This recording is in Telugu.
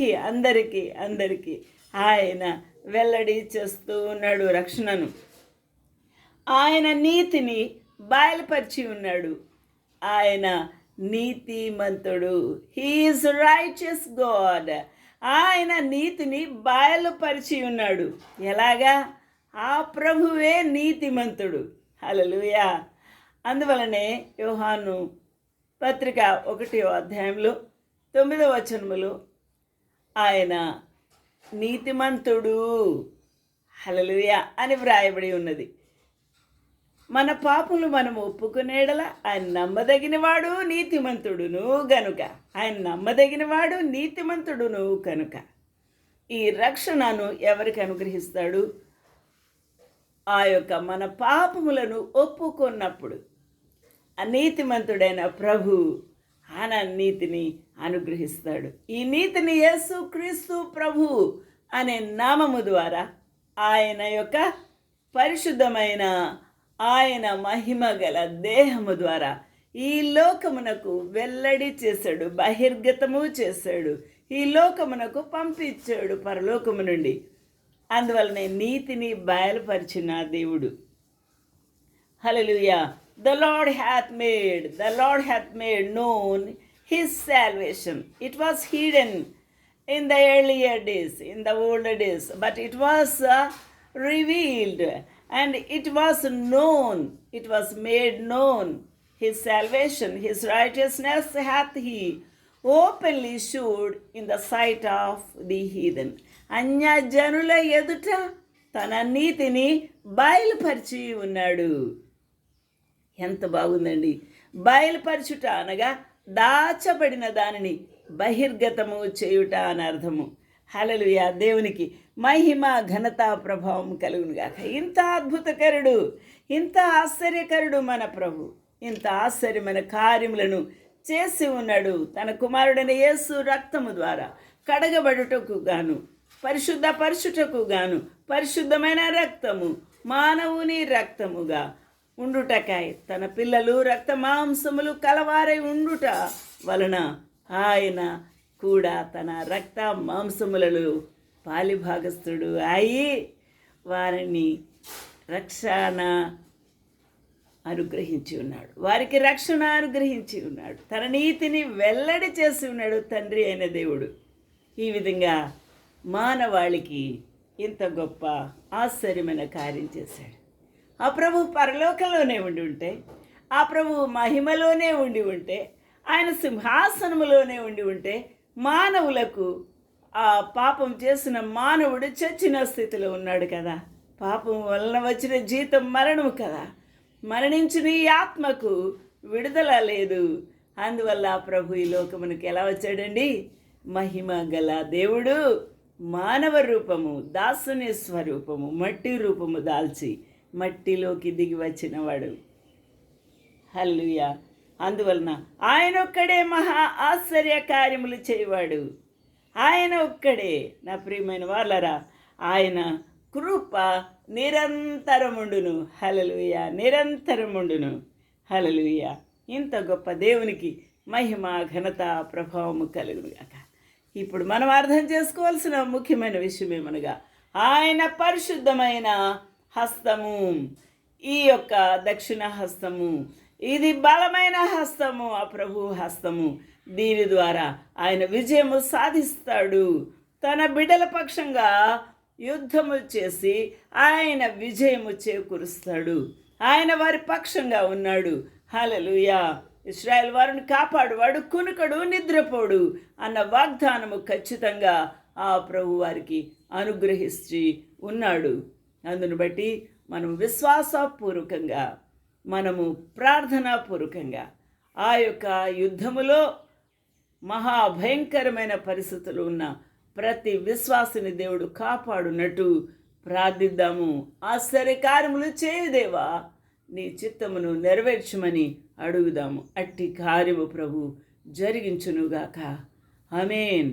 అందరికీ అందరికీ ఆయన వెల్లడి చేస్తూ ఉన్నాడు రక్షణను. ఆయన నీతిని బయలుపరిచి ఉన్నాడు. ఆయన నీతిమంతుడు. హీఈస్ రైచియస్ గాడ్ ఆయన నీతిని బయలుపరిచి ఉన్నాడు. ఎలాగా? ఆ ప్రభువే నీతిమంతుడు. హలలుయా అందువలనే యోహాను పత్రిక ఒకటి అధ్యాయంలో తొమ్మిదవ వచనములు ఆయన నీతిమంతుడు. హలలుయ అని వ్రాయబడి ఉన్నది. మన పాపులు మనం ఒప్పుకునేడల ఆయన నమ్మదగినవాడు నీతిమంతుడును గనుక. ఆయన నమ్మదగినవాడు నీతిమంతుడును కనుక. ఈ రక్షణను ఎవరికి అనుగ్రహిస్తాడు? ఆ యొక్క మన పాపములను ఒప్పుకున్నప్పుడు. అనీతిమంతుడైన ప్రభు ఆయన నీతిని అనుగ్రహిస్తాడు. ఈ నీతిని యేసు క్రీస్తు ప్రభు అనే నామము ద్వారా ఆయన యొక్క పరిశుద్ధమైన ఆయన మహిమ గల దేహము ద్వారా ఈ లోకమునకు వెల్లడి చేశాడు బహిర్గతము చేశాడు ఈ లోకమునకు పంపించాడు పరలోకము నుండి. అందువలనే నీతిని బయలుపరిచిన దేవుడు. Hallelujah. The Lord hath made, the Lord hath made known his salvation. It was hidden in the earlier days, in the older days, but it was uh, revealed and it was known, it was made known. His salvation, his righteousness hath he openly showed in the sight of the heathen. అన్యజనుల ఎదుట తన నీతిని బయలుపరిచి ఉన్నాడు ఎంత బాగుందండి. బయలుపరచుట అనగా దాచబడిన దానిని బహిర్గతము చేయుట అని అర్థము. హలలుయ దేవునికి మహిమ ఘనత ప్రభావం కలుగునుగాక ఇంత అద్భుతకరుడు ఇంత ఆశ్చర్యకరుడు మన ప్రభు. ఇంత ఆశ్చర్యమైన కార్యములను చేసి ఉన్నాడు తన కుమారుడైన యేసు రక్తము ద్వారా. కడగబడుటకు గాను పరిశుద్ధ పరచుటకు గాను పరిశుద్ధమైన రక్తము మానవుని రక్తముగా ఉండుటకాయ. తన పిల్లలు రక్త మాంసములు కలవారై ఉండుట వలన ఆయన కూడా తన రక్త మాంసములలో పాలిభాగస్థుడు అయి వారిని రక్షణ అనుగ్రహించి ఉన్నాడు. వారికి రక్షణ అనుగ్రహించి ఉన్నాడు. తన నీతిని వెల్లడి చేసి ఉన్నాడు తండ్రి అయిన దేవుడు. ఈ విధంగా మానవాళికి ఇంత గొప్ప ఆశ్చర్యమైన కార్యం చేశాడు. ఆ ప్రభు పరలోకంలోనే ఉండి ఉంటే ఆ ప్రభు మహిమలోనే ఉండి ఉంటే ఆయన సింహాసనములోనే ఉండి ఉంటే మానవులకు ఆ పాపం చేసిన మానవుడు చచ్చిన స్థితిలో ఉన్నాడు కదా. పాపం వలన వచ్చిన జీతం మరణము కదా. మరణించిన ఈ ఆత్మకు విడుదల లేదు. అందువల్ల ఆ ప్రభు ఈ లోకమునికి ఎలా వచ్చాడండి? మహిమ గల దేవుడు మానవ రూపము దాసుని స్వరూపము మట్టి రూపము దాల్చి మట్టిలోకి దిగి వచ్చినవాడు. హల్లుయా అందువలన ఆయన ఒక్కడే మహా ఆశ్చర్య కార్యములు చేయవాడు. ఆయన ఒక్కడే. నా ప్రియమైన వాళ్ళరా ఆయన కృప నిరంతరముండును. హలలుయ నిరంతరముండును. హలలుయ ఇంత గొప్ప దేవునికి మహిమ ఘనత ప్రభావము కలుగునుగాక. ఇప్పుడు మనం అర్థం చేసుకోవాల్సిన ముఖ్యమైన విషయం ఏమనగా ఆయన పరిశుద్ధమైన హస్తము. ఈ యొక్క దక్షిణ హస్తము. ఇది బలమైన హస్తము. ఆ ప్రభు హస్తము. దీని ద్వారా ఆయన విజయము సాధిస్తాడు. తన బిడ్డల పక్షంగా యుద్ధము చేసి ఆయన విజయము చేకూరుస్తాడు. ఆయన వారి పక్షంగా ఉన్నాడు. హలలుయా ఇస్రాయల్ వారిని కాపాడువాడు కునుకడు నిద్రపోడు అన్న వాగ్దానము ఖచ్చితంగా ఆ ప్రభు వారికి అనుగ్రహించి ఉన్నాడు. అందును బట్టి మనం విశ్వాసపూర్వకంగా మనము ప్రార్థనాపూర్వకంగా ఆ యొక్క యుద్ధములో మహాభయంకరమైన పరిస్థితులు ఉన్న ప్రతి విశ్వాసిని దేవుడు కాపాడునట్టు ప్రార్థిద్దాము. ఆశ్చర్యకార్యములు చేయదేవా నీ చిత్తమును నెరవేర్చమని అడుగుదాము. అట్టి కార్యము ప్రభు జరిగించునుగాక. అమేన్